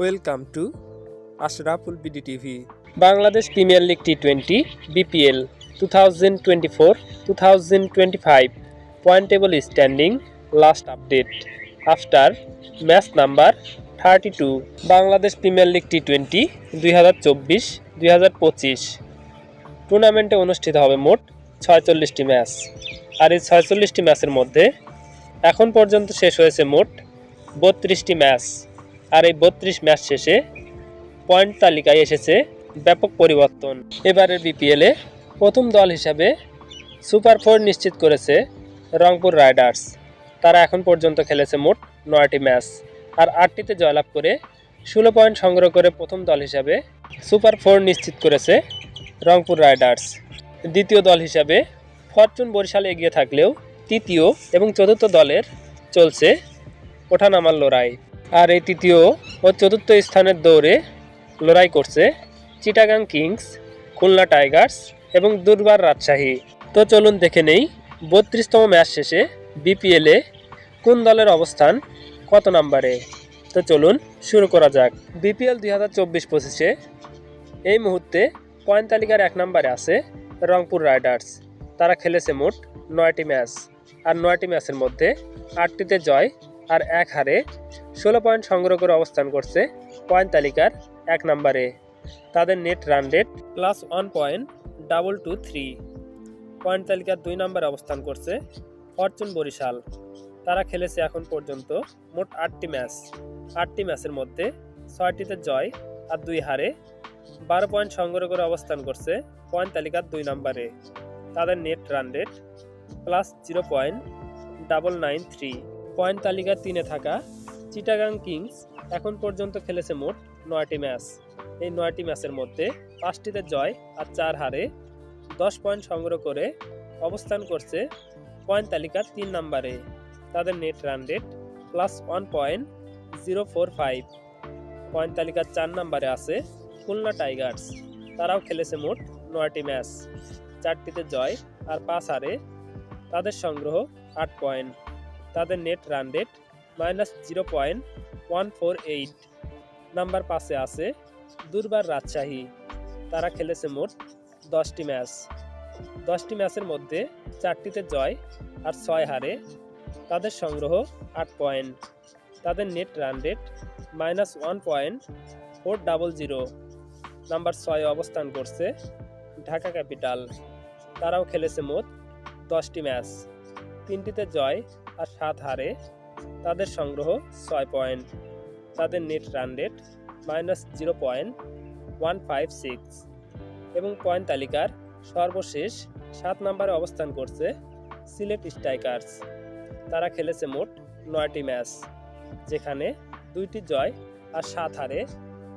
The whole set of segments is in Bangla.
Welcome to Ashraful BD TV Bangladesh premier league T twenty BPL two thousand twenty four two thousand twenty five point table standing last update after match number thirty two Bangladesh premier league T twenty দুই হাজার চব্বিশ দুই হাজার পঁচিশ টুর্নামেন্টে অনুষ্ঠিত হবে মোট ছয়চল্লিশটি ম্যাচ আর এই ছয়চল্লিশটি ম্যাচের মধ্যে এখন পর্যন্ত শেষ হয়েছে মোট বত্রিশটি ম্যাচ আর এই বত্রিশ ম্যাচ শেষে পয়েন্ট তালিকায় এসেছে ব্যাপক পরিবর্তন এবারের বিপিএলে প্রথম দল হিসাবে সুপার ফোর নিশ্চিত করেছে রংপুর রাইডার্স তারা এখন পর্যন্ত খেলেছে মোট নয়টি ম্যাচ আর আটটিতে জয়লাভ করে ষোলো পয়েন্ট সংগ্রহ করে প্রথম দল হিসাবে সুপার ফোর নিশ্চিত করেছে রংপুর রাইডার্স দ্বিতীয় দল হিসাবে ফরচুন বরিশাল এগিয়ে থাকলেও তৃতীয় এবং চতুর্থ দলের চলছে ওঠানামার লড়াই আর এই তৃতীয় ও চতুর্থ স্থানের দৌড়ে লড়াই করছে চিটাগাং কিংস খুলনা টাইগার্স এবং দুর্বার রাজশাহী তো চলুন দেখে নেই বত্রিশতম ম্যাচ শেষে বিপিএলে কোন দলের অবস্থান কত নাম্বারে তো চলুন শুরু করা যাক বিপিএল দুই হাজার চব্বিশ পঁচিশে এই মুহূর্তে পয়েন্ট তালিকার এক নম্বরে আছে রংপুর রাইডার্স তারা খেলেছে মোট নয়টি ম্যাচ আর নয়টি ম্যাচের মধ্যে আটটিতে জয় আর এক হারে ষোলো পয়েন্ট সংগ্রহ করে অবস্থান করছে পয়েন্ট তালিকার এক নম্বরে তাদের net run rate plus one point double two three point তালিকার দুই নম্বরে অবস্থান করছে ফরচুন বরিশাল তারা খেলেছে এখন পর্যন্ত মোট আটটি ম্যাচ আটটি ম্যাচের মধ্যে ছয়টিতে জয় আর দুই হারে বারো পয়েন্ট সংগ্রহ করে অবস্থান করছে পয়েন্ট তালিকার দুই নম্বরে তাদের net run rate plus zero point double nine three point তালিকার তিনে থাকা চিটাগাং কিংস এখন পর্যন্ত খেলেছে মোট নয়টি ম্যাচ এই নয়টি ম্যাচের মধ্যে পাঁচটিতে জয় আর চার হারে দশ পয়েন্ট সংগ্রহ করে অবস্থান করছে পয়েন্ট তালিকার তিন নম্বরে তাদের net run rate plus one point zero four five point তালিকার চার নম্বরে আছে খুলনা টাইগার্স তারাও খেলেছে মোট নয়টি ম্যাচ চারটিতে জয় আর পাঁচ হারে তাদের সংগ্রহ আট পয়েন্ট তাদের net run rate minus zero point one four eight number পাশে আছে দুর্বার রাজশাহী তারা খেলেছে মোট দশটি ম্যাচ দশটি ম্যাচের মধ্যে চারটিতে জয় আর ছয় হারে তাদের সংগ্রহ আট পয়েন্ট তাদের net run rate minus one point four double zero number ছয় অবস্থান করছে ঢাকা ক্যাপিটাল তারাও খেলেছে মোট দশটি ম্যাচ তিনটিতে জয় আর সাত হারে তাদের সংগ্রহ ছয় পয়েন্ট তাদের net run rate minus zero point one five six এবং পয়েন্ট তালিকার সর্বশেষ সাত নম্বরে অবস্থান করছে সিলেট স্ট্রাইকার্স তারা খেলেছে মোট নয়টি ম্যাচ যেখানে দুইটি জয় আর সাত হারে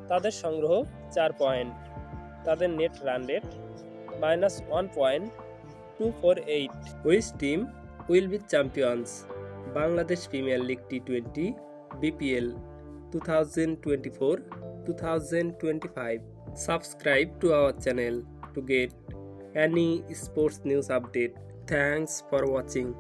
তাদের সংগ্রহ চার পয়েন্ট তাদের net run rate minus one point two four eight which team will be champions Bangladesh Premier League T20 BPL 2024-2025. Subscribe to our channel to get any sports news update. Thanks for watching.